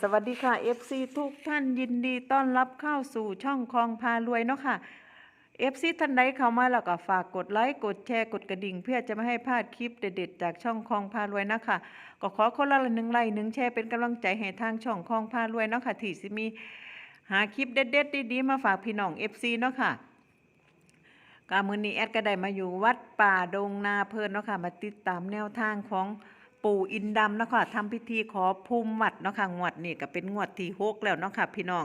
สวัสดีค่ะ FC ทุกท่านยินดีต้อนรับเข้าสู่ช่องคลองพารวยเนาะค่ะ FC ท่านใดเข้ามาแล้วก็ฝากกดไลค์กดแชร์กดกระดิ่ง เพื่อจะไม่ให้พลาดคลิปเด็ดๆจากช่องคลองพารวยนะคะก็ขอคนละหนึ่งไลค์หนึ่งแชร์เป็นกำลังใจให้ทางช่องคลองพารวยเนาะค่ะที่สิมีหาคลิปเด็ดๆดีๆมาฝากพี่น้อง FC เนาะค่ะกามือนี้แอดก็ได้มาอยู่วัดป่าดงนาเพลินเนาะค่ะมาติดตามแนวทางของ ปู่อินดำเนาะค่ะทำพิธีขอภูมิวัดเนาะค่ะงวดนี่ก็เป็นงวดที่หกแล้วเนาะค่ะพี่น้อง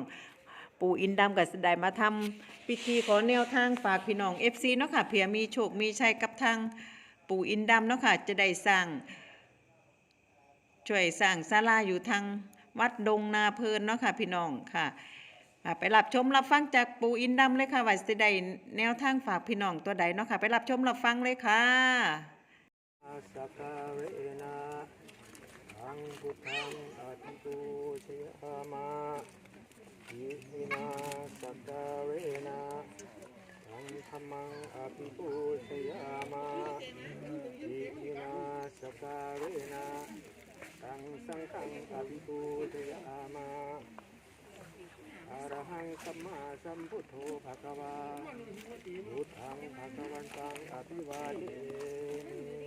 ปู่อินดำก็ได้มาทำพิธีขอแนวทางฝากพี่น้อง FC เนาะค่ะเผื่อมีโชคมีชัยกับทางปู่อินดำเนาะค่ะจะได้สร้างช่วยสร้างศาลาอยู่ทางวัดดงนาเพลินเนาะค่ะพี่น้องค่ะไปรับชมรับฟังจากปู่อินดำเลยค่ะว่าสิได้แนวทางฝากพี่น้องตัวใดเนาะค่ะ ไปรับชมรับฟังเลยค่ะ สกการเอนะทังพุทธังอภิปูชยามาอิมินาสกการเอนะทังธรรมังอภิปูชยามาอิมินาสกการเอนะทังสังฆังอภิปูชยามาอะระหังสัมมาสัมพุทโธภะคะวาพุทธังภะคะวันตังอภิวาเทมิมามิ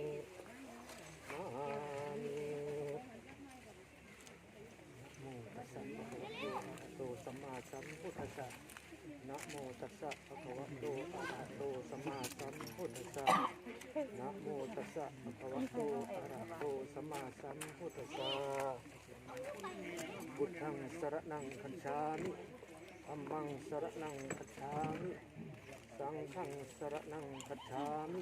โมตัสสะภะคะวะโตอะระหะโตสัมมาสัมพุทธัสสะนะโมตัสสะภะคะวะโตอะระหะโตสัมมาสัมพุทธัสสะนะโมตัสสะภะคะวะโตอะระหะโตสัมมาสัมพุทธัสสะพุทธังสรณังคัจฉามิธัมมังสรณังคัจฉามิ สังฆังสรณังคัจฉามิ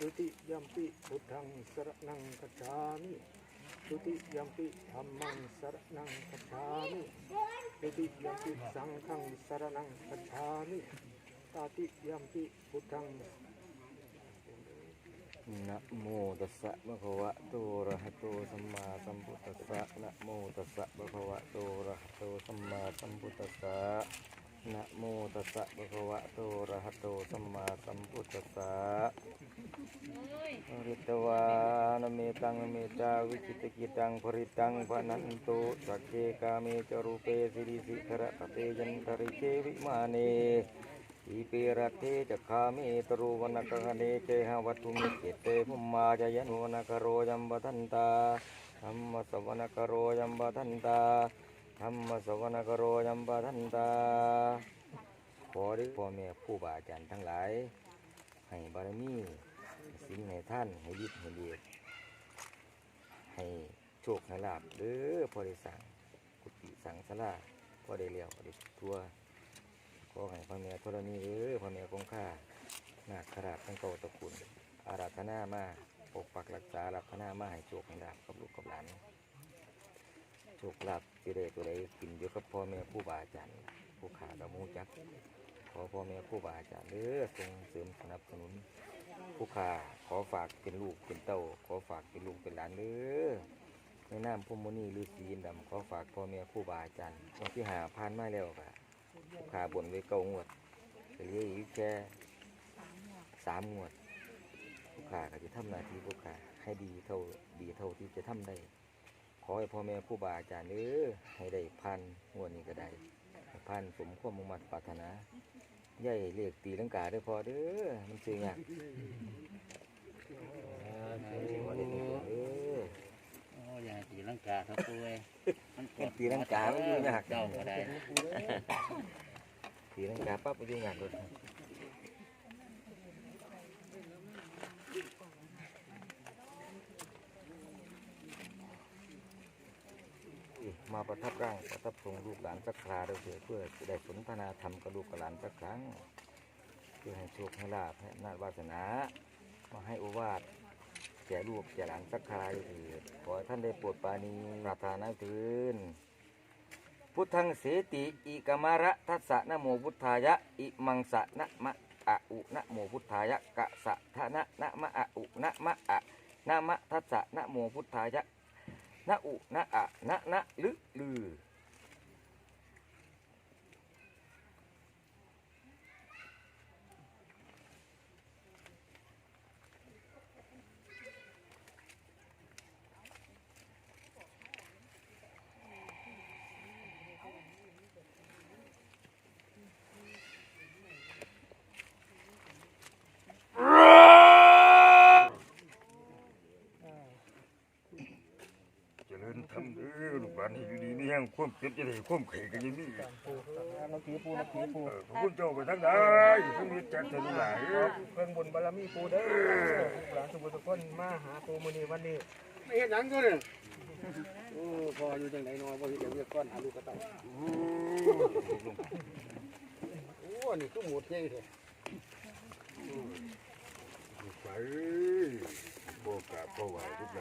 ทุติยัมปิพุทธังสรณังคัจฉามิทุติยัมปิธัมมังสรณังคัจฉามิทุติยัมปิสังฆังสรณังคัจฉามิตาติยัมปิพุทธังนะโมตัสสะภะคะวะโตอะระหะโตสัมมาสัมพุทธัสสะนะโมตัสสะภะคะวะโตอะระหะโตสัมมาสัมพุทธัสสะ นะโมตัสสะภะคะวะโตอะระหะโตสัมมาสัมพุทธัสสะริตวานเมตังเมตาวิจิตกิตังภริตังพนันตุสัจเจกาเมจรูเปสิริสิขระตะเตยันตริเจวิมาเนอีเปรเทจะคามิตรูวนักะเนเจหวัตุมิเกเตภุมมาจยันวนกโรยัมบัทันตาธรรมสวนักโรยัมบัทันตา ธรรมสวนกโรยัมบทันตา ขอได้พ่อแม่ผู้บาอาจารย์ทั้งหลาย ให้บารมีสิ่งให้ท่านให้ยิดให้เดียดให้โชคให้ลาบเด้อพอได้สั่งกุฏิสั่งสลาพอได้เลี้ยวพอได้ทัวขอให้พ่อแม่ธรณีเอ้ยพ่อแม่คงค่านาคราบทั้งโตตะกูลอาราธนามาปกปักรักษาลักษณามาให้โชคให้ลาบกับลูกกับหลาน คลาภสิได้ตัวใดกินอยู่กับพ่อแม่ผู้บาอาจารย์ผู้ขากับมูจักขอพ่อแม่ผู้บาอาจารย์เด้อส่งเสริมสนับสนุน ผู้ขาขอฝากเป็นลูกเป็นเต้า ขอฝากเป็นลูกเป็นหลานเด้อในนามพุมนีฤาษีอินทร์ดำขอฝากพ่อแม่ผู้บาอาจารย์วันที่หาผ่านมาแล้วค่ะผู้ขาบนไว้เก้างวดเหลืออีกแค่สามงวดผู้ขาก็จะทำหน้าที่ผู้ขาให้ดีเท่าดีเท่าที่จะทำได้ ขอให้พ่อแม่ผู้บาอาจารย์เด้อให้ได้พันงวดนี้ก็ได้ให้พันสมความมุ่งมั่นปรารถนาอย่าให้เรียกตีลังกาเด้อพอเด้อมันซื้อยากให้ได้พอได้เด้อโอ้ยาตีลังกาครับปุ้ยมันกดตีลังกามันอยู่ยากเจ้าก็ได้ตีลังกาปั๊บไปยุ่งยากเลย มาประทับร่างประทับทรงลูกหลานสักคราเด้อเถิดเพื่อจะได้สนทนาธรรมกับลูกกับหลานสักครั้ง เพื่อให้โชคให้ลาภให้นาจวาสนามาให้โอวาทแก่ลูกแก่หลานสักคราเด้อเถิดขอท่านได้โปรดปานีปรารถนาถึนพุทธังเสติอิกามระทัสสะนโมพุทธายะอิมังสะนะมะอะอุนะโมพุทธายะกะสะทะนะนะมะอะอุนะมะอะนะมะทัสสะนะโมพุทธายะ นะอุนะอะนะนะลึลือ ริญทำเด้อลูกหลานให้อยู่ดีมีแห้ง ความเจ็บจะได้ความไข่กันอยังนี้ปูน้ำผีปูน้ำผีปูเออพระคุณเจ้าไปทั้งใดทั้งนี้จัดสนุนหลายเพิ่งบุญบารมีปูเด้อหลานสุบุทุกคนมาหาปูมื้อนี้วันนี้ไม่เห็นหยังก็เลยโอ้พออยู่จังไหนเนาะบ่เห็นอย่างเรียกก้อนหาลูกกระเต่าโอ้นี่คือหมดใหญ่แท้ไปบ่กราบบ่ไหวทุกไหน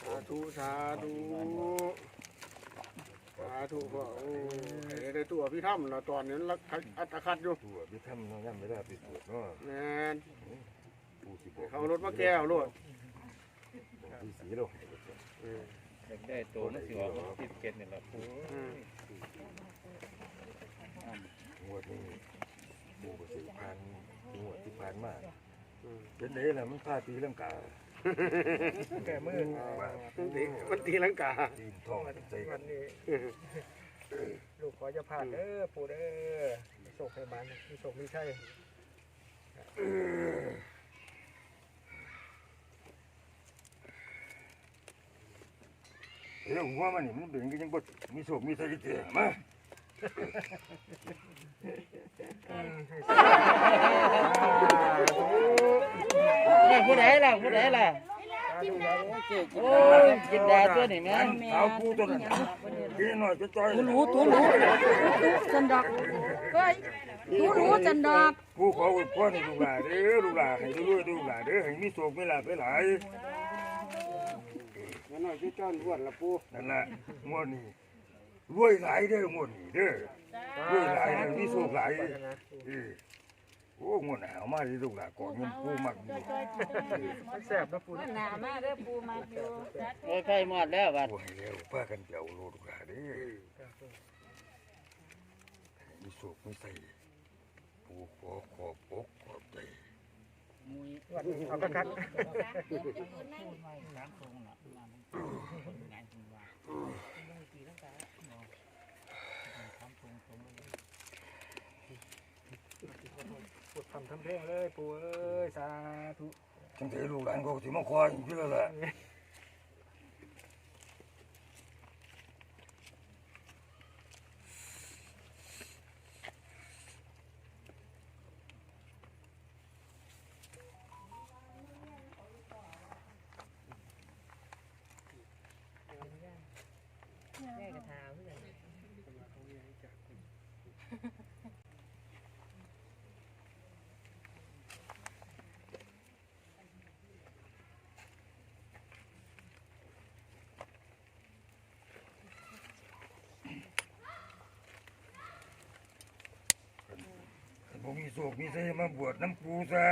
สาธุสาธุ สาธุพ่อโอ้ให้ได้ตัวพี่ถ้ำเราะตอนนี้รักอัตคัดอยู่ตัวพี่ทำเนาะยังไม่ได้ไปตรวจเนาะแม่นผู้สิบอกเขาเอารถมาแก้วรถที่สีเราให้อืมอยากได้ตัวนั่นสิว่าคิดเก็ตนี่แหละปูอืมงวดนี้ผู้ก็สิผ่านงวดที่ผ่านมาอืมเป็นไดล่ะมันพาตีลังกา แก่มือมันตีลังกาตีนทองวันนี้ลูกขอจะผ่านเด้อปู่เด้อมีโชคให้บ้านมีโชคมีชัยเอ้ยหัวมันนี่มันเป็นก็ยังบ่มีโชคมีชัยเตี้ยมา นี่ผู้ใดล่ะผู้ใดล่ะโอ้ยกินดาตัวนี่แม่สากูตัวนั้นกินหน่อยจะจอยรู้ตัวรู้จันดอกเฮ้ยรู้รู้จันดอกกูขออวยพรให้ลูกหลานเด้อลูกหลานให้รวยๆลูกหลานเด้อให้มีโชคมีลาภหลายงั้นหน่อยพี่จ้อนรวดละปูนั่นแหละงวดนี้ รวยหลายเด้องวดนี้เด้อรวยหลายเด้อมีโชคหลายเออโอ้งวดหนาวมาเลยลูกหลานก่อนเงินกูมักอยู่มันแซ่บนะปู่หนามาเด้อปูมาอยู่โอ้ยไฟหมดแล้วบัดโอ้ให้แล้วพากันเจ้าโลดลูกหลานเด้อให้มีโชคมีใส่ผู้ขอขอบอกขอบใจเอากระคัด ปวด ทำทำเพลงเลยปู่เอ้ยสาธุจังแต่ลูกหลานก็สิมาคอยอยู่แล้วล่ะ มีโศกมีใส่มาบวชน้ำปูซะ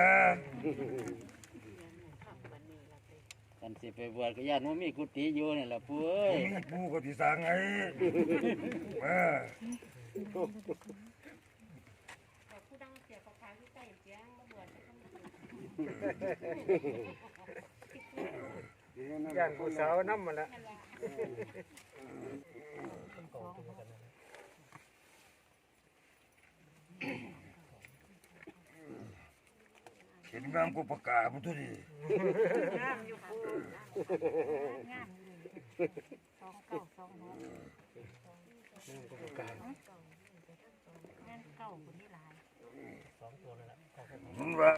กันสิไปบวชก็ญาติว่ามีกุฏิอยู่นี่ล่ะปูเอ้บ่ยมีปูก็สิสร้างไงมาย่านผู้สาวน้ำมาละ เห็นงามก็ประกาศบ่ตัวนี้งามอยู่ปูงามสองเก้าสองหกนั่นเก้าคนนี้หลายมันว่า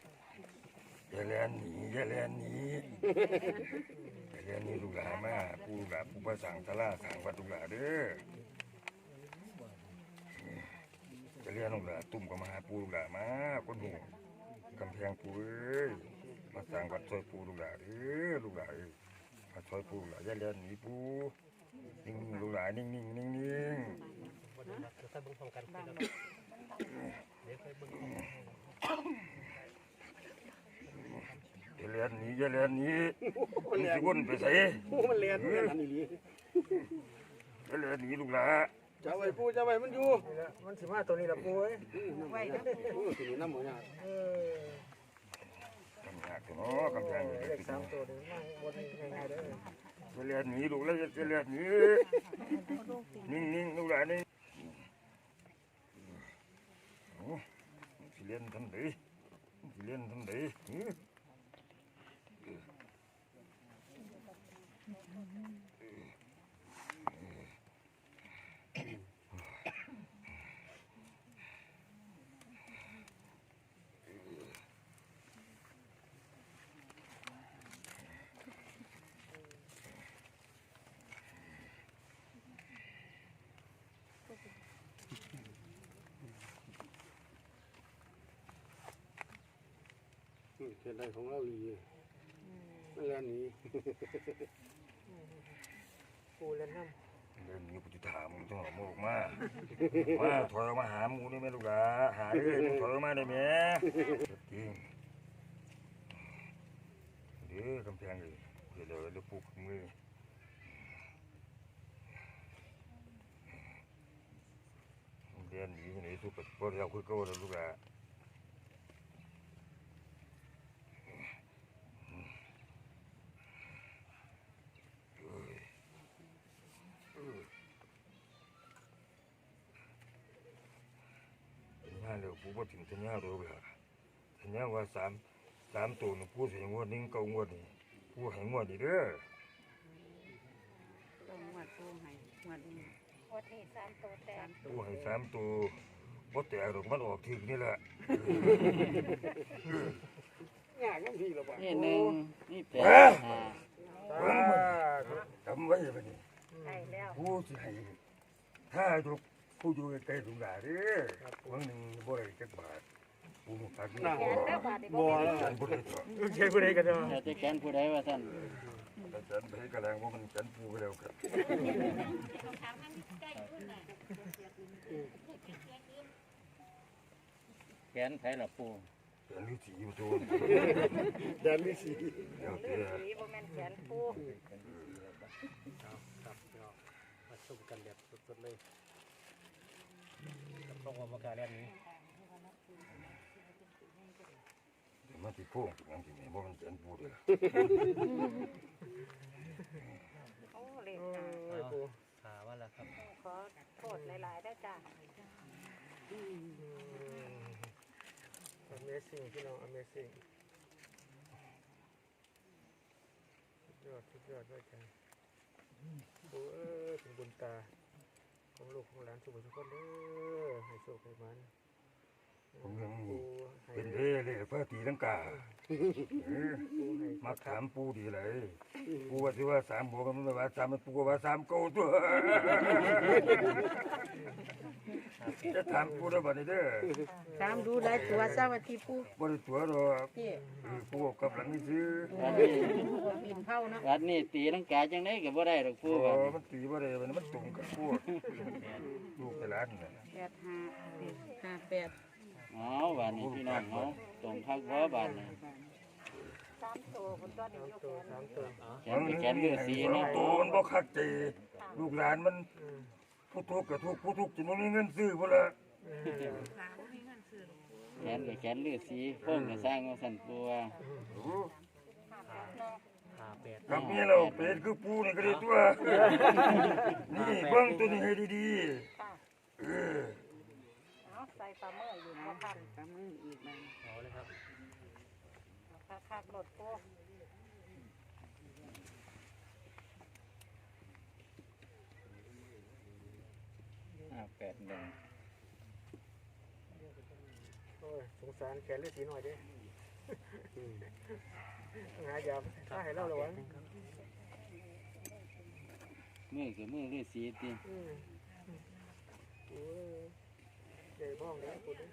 อย่าแลนหนีอย่าแลนหนีอย่าแลนหนีลูกหลานมาปูลูกหลานปูประสังศาลาสร้างวัดลูกหลานเด้อจะเรียนลูกหลานตุ่มก็มาหาปูลูกหลานมาคนหู กำแพงปูเอ้ยมาสร้างวัดซอยปูลูกหลานเด้อลูกหลานเอ้ยมาซอยปูลูกหลานอย่าแลนหนีปูนิ่งๆลูกหลานนิ่งๆนิ่งๆอย่าแลนหนีอย่าแลนหนีมันสิวนไปใส่ปู่มันเลียนเลียนอันนี้อย่าแลนหนีลูกหลาน จะไว้ปู่จะไว้มันอยู่มันสิมาตัวนี้ละปู่เอ้ยไว้นะโอ้ตัวนี้น้ำหมูเนี่ยเออกำแพงตัวเนาะกำแพงนี่เลขสามตัวนี้มาบนง่ายๆเด้อจะเลียนหนีลูกแล้วจะเลียนหนีนิ่งนิ่งๆลูกหลานนี่โอ้สิเลียนทำไดสิเลียนทำได เขียนได้ของเราอีนั่นแหละนี้ปูแล้วน้ำเดินอยู่ปฏิถามมึงต้องเอาหมูออกมามาถอยออกมาหาหมูนี่แม่ลูกหลาหาเลยมึงถอยออกมาได้ไหมจริงเดี๋ยวกำแพงเลยเดี๋ยวเดี๋ยวเดี๋ยวปลุกมือเรียนหนีหนีสุดปฏิบัติเราคุยกันแล้วลูกหลา สัญญาเร็วปูมาถึงสัญญาเร็วเลยสัญญาว่าสามสามตัวนี่ปูใส่งวดหนึงเก้างวดนี่ปูให้งวดนี่เด้อต้องงวดปูให้งวดนี้งวดนี้สามตัวแตกปูให้สามตัวบ่แตกดอกมันออกถึงนี่แหละงานน้ำพี่ละบ่นี่หนึ่งนี่แปดจำไว้บัดนี้ได้แล้วปูสิให้ถ้าอยู่ ผู้อยู่ใกล้ๆลุงหลาเด้อวันหนึงบ่ได้จักบาทปูตักนี่แขนแล้วบาดนี้บ่บ่มีแล้วฉันบ่ได้ตัวใช้ผู้ใดกันเนาะแต่จะแกนผู้ใดว่าท่านแต่ฉันไปให้กระแรงว่ามันฉันปูไปแล้วครับแกนไผล่ะปูฉันฤาษีอยู่ตัวแดนลิสีเดี๋ยวเด้อสีบ่แม่นแขนปูครับเรามาชมกันแบบสดๆเลย กับต้องออกการแล่นนี้เดี๋ยวมาที่พวกอย่างที่นี่บ่มันฉันปูเด้อโอ้เลขโอ้ห้ายปูขาว่าแล้วครับขอโทษหลายๆด้วยจ้ะ Amazing พี่น้อง Amazing สุดยอดสุดยอดด้วยกันปูเอ้ยเป็นบุญตา ของลูกของหลานสุขสุขคนเด้อให้โชคให้มัน ผมยังปูให้เป็นเร่เลยพระตีลังกาเออปูให้มาถามปูดีเลยปูว่าสิว่าสามบวกกันไม่ว่าสามมันปูก็ว่าสามเก้าตัวจะถามปูได้บ่นี่เด้อตามดูหลายตัวสวัสดีปูบ่ได้ตัวหรอกพี่เออปูกับหลังนี่ซื้อวัดนี้ปิ่นเท่าเนาะวัดนี้ตีลังกาจังไดก็บ่ได้ดอกปูโอ้ว่ามันตีบ่ได้มันมันตรงกับปูลูกไปร้านน่ะแปดห้าห้าแปด อ๋อวันนี้พี่น้องเฮาตรงพักบ่บาดนี้สามตัวคนตัวนี้อยู่ตัวแขนสามตัวแกนไปแกนเลือดสีเนาะตัวมันบ่คักใจลูกหลานมันผู้ทุกข์กับทุกข์ผู้ทุกข์จนบ่มีเงินซื้อพุ่นละแกนไปแกนเลือดสีโค้งก็สร้างว่าสั่นปูว่ากับนี่เราเป็นคือปูนี่ก็ได้ตัวนี่เบิ่งตัวนี้ให้ดี ค่ะๆเออเอาใส่ฝ่ามืออยู่บ่ทันตามมืออีกนะคักคักๆรถปูห้าแปดหนึ่งโอ้ยสงสารแขนฤาษีหน่อยดิหายาถ้าให้เราระวังมือคือมือเลือดสีติอืมโอ้ยใหญ่ บ้องเลยปูนี่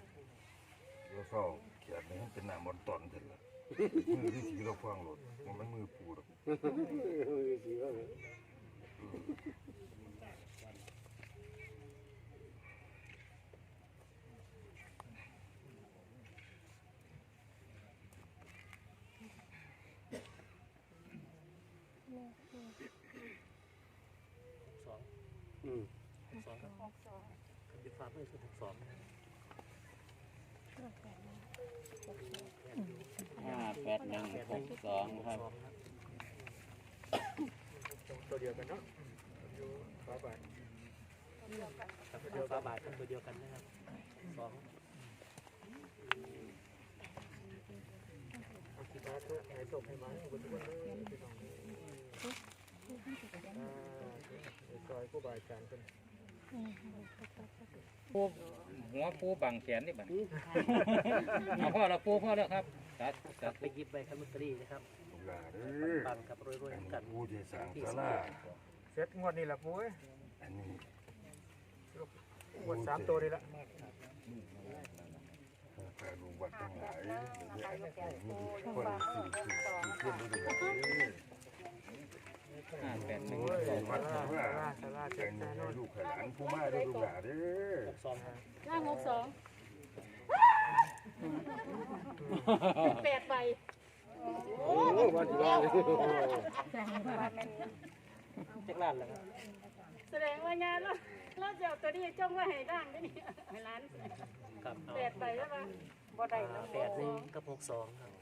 เราเฝ้าเขียนให้มันเป็นหน้ามันตอนเสร็จล้วมือที่สีเราฟังรถมันไม่มือปูหรอกฤาษีว่าไงอืมสอง ดิฟ้าไม่สุดสองห้าแปดหนึ่งหกสองครับตัวเดียวกันเนาะอยู่ฟ้าบาทครับตัวเดียวฟ้าบาทกันตัวเดียวกันนะครับสองอาคิดว่าทุกให้ส่งให้มาให้คนทุกคนเลยพี่น้องอ่าซอยผู้บริการกัน ปูหัวปูบังแขนนี่บังเอาพ่อเราปูพ่อแล้วครับตัดตัดไปยิบใบคันมุตรีนะครับลูกหลานเด้อปังกับรวยอันๆนี้กันปูที่สร้างศาลาเซ็ตงวดนี่แหละปุ้ยอันนี้งวดสามตัวนี่แหละแต่ลุงวัดทั้งหลายเนี่ยคนสี่สี่สี่เพื่อนด้วยกัน ห้าแปดหนึ่งโอ้ยสองวัดถือว่าแต่งให้ลูกให้หลานผู้มาด้วยลูกหลานเด้อล่างหกสองแปดใบโอ้วันที่ว่าเลยจักล้านแล้วแสดงว่างานเราเราจะเอาตัวนี้จ้องไว้ให้ด่างได้นี่ให้ร้านครับแปดใบแล้วมั้งบ่ได้แล้วแปดหนึ่งกับหกสองครับอ่าพี่น้อง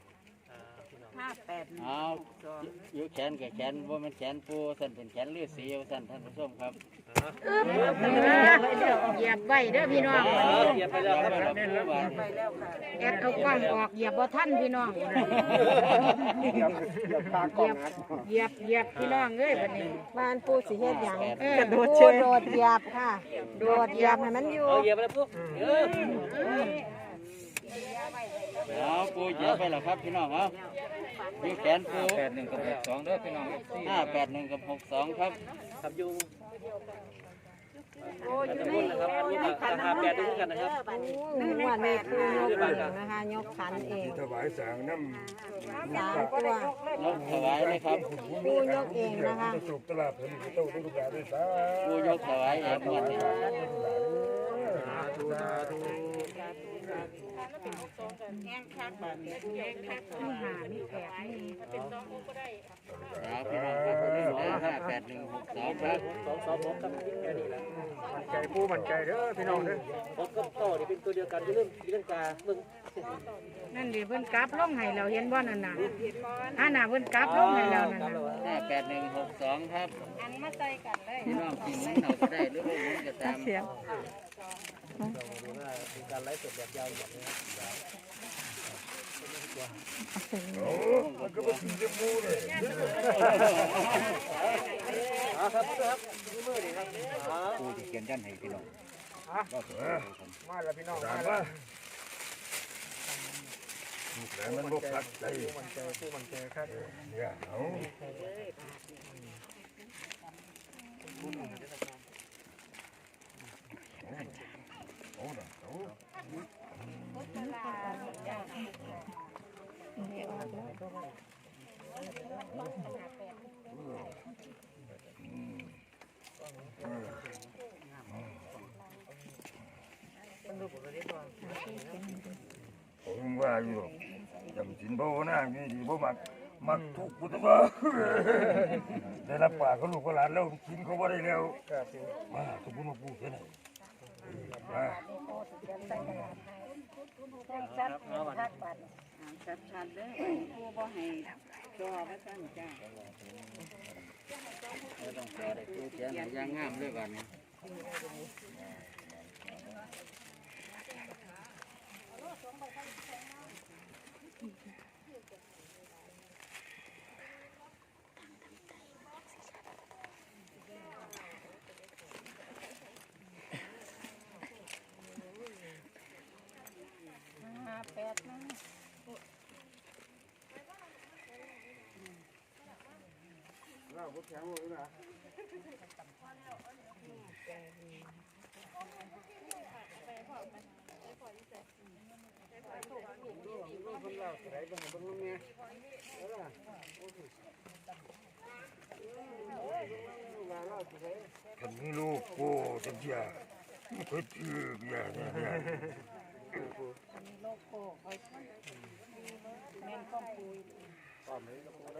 ห้าแปดหนึ่งเอาสองอยู่แขนกับแขนว่ามันแขนปูสั่นเป็นแขนเลือดสีเอาสั่นท่านผู้ชมครับเหยียบไว้เด้อพี่น้องเหยียบไปแล้วครับเราปูบานไปแล้วค่ะแอดเอากล้องออกเหยียบบ่ทันพี่น้องเหยียบเหยียบคากล้องนะเหยียบเหยียบพี่น้องเอ้ยบัดนี้บ้านปูสิเฮ็ดหยังเออกระโดดปูเชยโดดเหยียบค่ะ โดดเหยียบให้มันอยู่เอาเหยียบไปแล้วปุ๊บ เออเอาปูเหยียบไปแล้วครับพี่น้องเอาอยู่แขนปูแปดหนึ่งกับหกสองเด้อพี่น้องห้าแปดหนึ่งกับหกสองครับครับอยู่โอ้ยตะบนนะครับลูกราคาแปดด้วยกันนะครับวันนี้ปูยกเองนะคะยกขันเองถวายสางน้ำสามตัวยกถวายเลยครับปูยกเองนะคะสุกตลาดผลิตโตได้ลูกหลานด้วยสาปูยกถวายเองหมดเลยธุสาธุ แห้งคักแบบนี้แห้งคักข้างหามีแปดนี่เป็นสององค์ก็ได้เอาพี่น้องครับห้าแปดหนึ่งหกสองครับสองสองหกครับแค่นี้แหละมันใจผู้มันใจเด้อพี่น้องเด้อหกกับต่อนี่เป็นตัวเดียวกันเรื่องเรื่องกาเมืองนั่นดิเพิ่นกลับลงให้เราเห็นบ่นั่นน่ะอันน่ะเพิ่นกลับลงให้เรานั่นน่ะห้าแปดหนึ่งหกสองครับอันมาใส่กันเลยพี่น้องกินนั้นเราก็ได้หรือว่ามุนก็ตาม เสียงดูว่ามีการไลฟ์สดแบบยาวแบบนี้มันก็มาถึงจะมูเลยอ่าครับครับนี่มือนี่ครับปูจะเขียนยันให้พี่น้องมาแล้วพี่น้องสามามาแล้วลูกหลานมันบกขัดใจมันใจผู้มันใจครับเนี่ยเอา ผมว่าอยู่จำสินบ่นะนี่ดีบ่มักมักทุกข์กูตะบ่ได้รับปากเขาลูกเขาหลานแล้วกินเขาบ่ได้แล้วมาทุกคนมาพูดกัน มาชัดชัดๆเด้อผู้บ่ให้จอไว้ซั่นจ้าไม่ต้องจอได้ปูเขียนให้ย่างงามด้วยกันนี้ห้า คันมีลูกกูจังเสียเพิ่นถือเบียร์เนี่ยเนี่ยกันมีลูกกูกูท่านสมัยลูกหวานนี่ลูกกูงามขนาดเล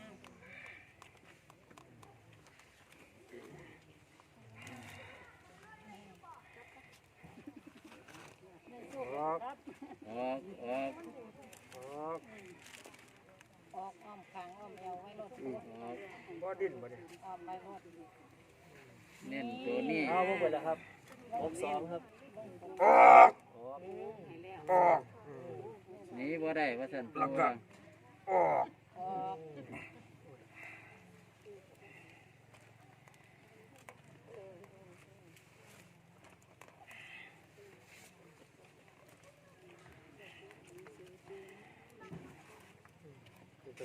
ออกออกออกออกอ้อมขางอ้อมเอวไว้รถออกบ่ดิ้นบ่เนี่ยอ้อมไปรถเน้นตัวนี้เอาพวกไปแล้วครับหกสองครับออกออกนี่บ่ได้ว่าสันปูแล้วก็ว่าอออกออก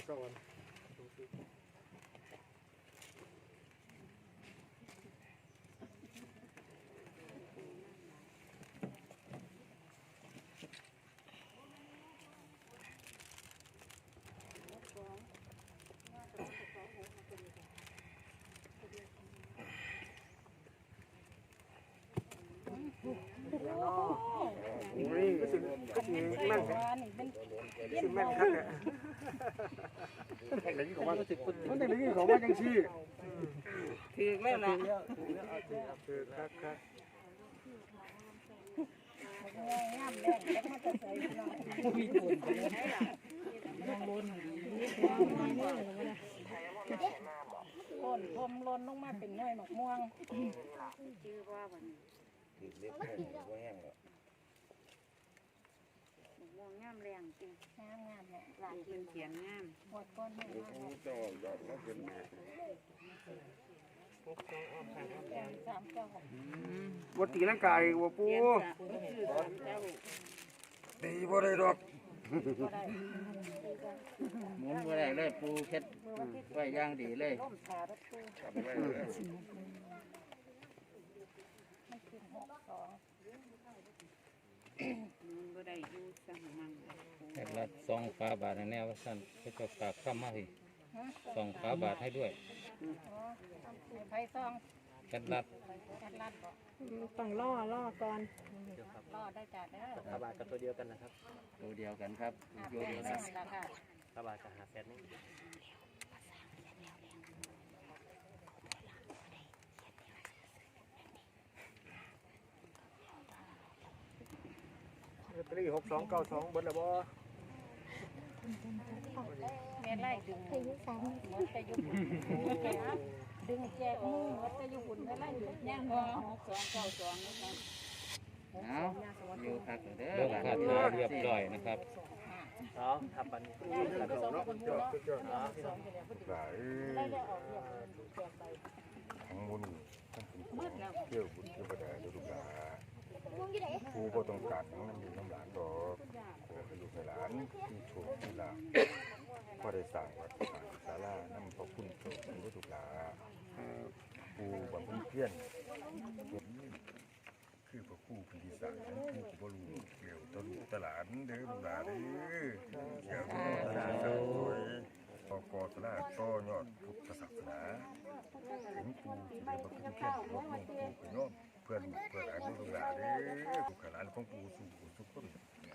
จะสอนโอ้ยก็สิก็สิแม่นว่านี่เป็นสิแม่นคักอะ มันแต่งได้ยินของว่ามันแต่งได้ยินของว่าจังซี่ถือแล้วล่ะคือคักคักงามแรงแล้วมันจะใส่หน่อยมีคนให้ล่ะต้นพรมลนลงมาเป็นหน่วยหมกม่วงชื่อว่าวันติดเล็บแห้งบ่แห้งหรอกห มกม่วงงามแรงจริงงามงามเนี่ยหลานเป็นเขียนงามหมดก้อนแม่มากสามเก้าหกบ่ตีร่างกายบ่ปูชื่อสามเก้าตีบ่ได้ดอกก็ได้หมุนบ่ได้เลยปูเฮ็ดไว้อย่างดีเลยร่มขาประตูทำไว้เลยมันคือหกสองมันบ่ได้อยู่ สมมันแต่ละซองฝาบาทแน่ว่าสั้นก็จะฝากคำมาให้ซองฝาบาทให้ด้วยอ๋อไฟซองกันรัดกันลัดบ่ต้องล่อล่อก่อนรอดได้จ้ะเด้อตาบาทกับตัวเดียวกันนะครับ ตัวเดียวกันครับหาอยู่แฟนนี่นี่นะล่ะค่ะตาบาทกับหาแสนนี่ ลอตเตอรี่6292เบิดแล้วบ่แม่ไล่ดึงหมดแต่อยู่บุดึงแจกมือหมดแต่อยู่บุญแม่ไล่ดึงย่างบ่หกสองเก้าสองนะครับเอาอยู่คักเด้อเรื่องบาดคาเรียบร้อยนะครับเอาทำบันนี้กระโดดเนาะยอดสุดยอดหลายได้ได้ออกเรียบแจกใบทั้งมดนี่ทั้งเป็นเที่ยวบุญเที่ยวประดาเด้อลูกหลาน ผู้บ่ต้องการทั้งน้ำดินน้ำหลานดอกขอให้ลูกให้หลานที่โชคที่ลาภพอได้สร้างวัดสร้างศาลานำพระคุณเจ้าคุณลูกหลานผู้บำเพ็ญเพี้ยรคือพระคู่พิธีศาร์นั้นผู้ที่บ่รู้เกี่ยวตะลุตะหลานเด้อลูกหลานเด้อเกี่ยวกับศาสนสวยพอกอสลาต่อยอดพุทธศาสนาถึงปูที่ได้มาคุ้มแค่รถนุ่งปูไปโน้ม เพื่อนเพื่อนอันลูกหลานเด้อผู้ขลานของปูสู่ทุกคน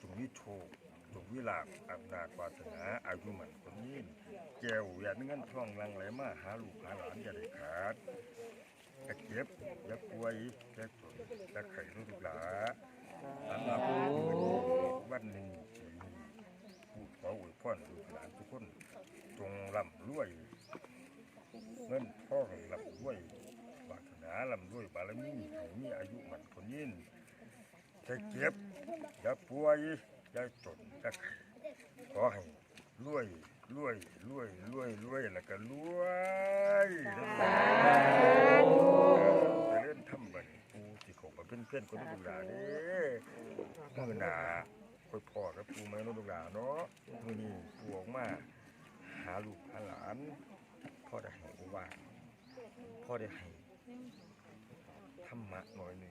จงมีโชคจงวิลาภอำนาจวาสนาอายุมันคนนี้แก้วอย่าเงินทองหลังไหลมาหาลูกหาหลานอย่าได้ขาดจะเจ็บจะป่วยจะจนจะไข่ลูกหลานสำหรับวันหนึ่งปีนี้ผู้ขออวยพรลูกหลานทุกคนจงร่ำรวย เงินทองลำด้วยบาสนาลำด้วยบารมีให้มีอายุมันคนยิน จะเจ็บอย่าป่วยอย่าจนอย่าไข้ขอให้รวยรวยรวยรวยรวยแล้วก็รวยจะเล่นทำบัดปูที่เขามาเป็นเพื่อนคนลูกหลานเด้มื่อหนาคอยพ่อกับปูแม่ลูกหลานเนาะมื่อนี้ปูออกมาหาลูกหาหลานพ่อได้ให้ว่างพ่อได้ให้ธรรมะหน่อยหนึ่ง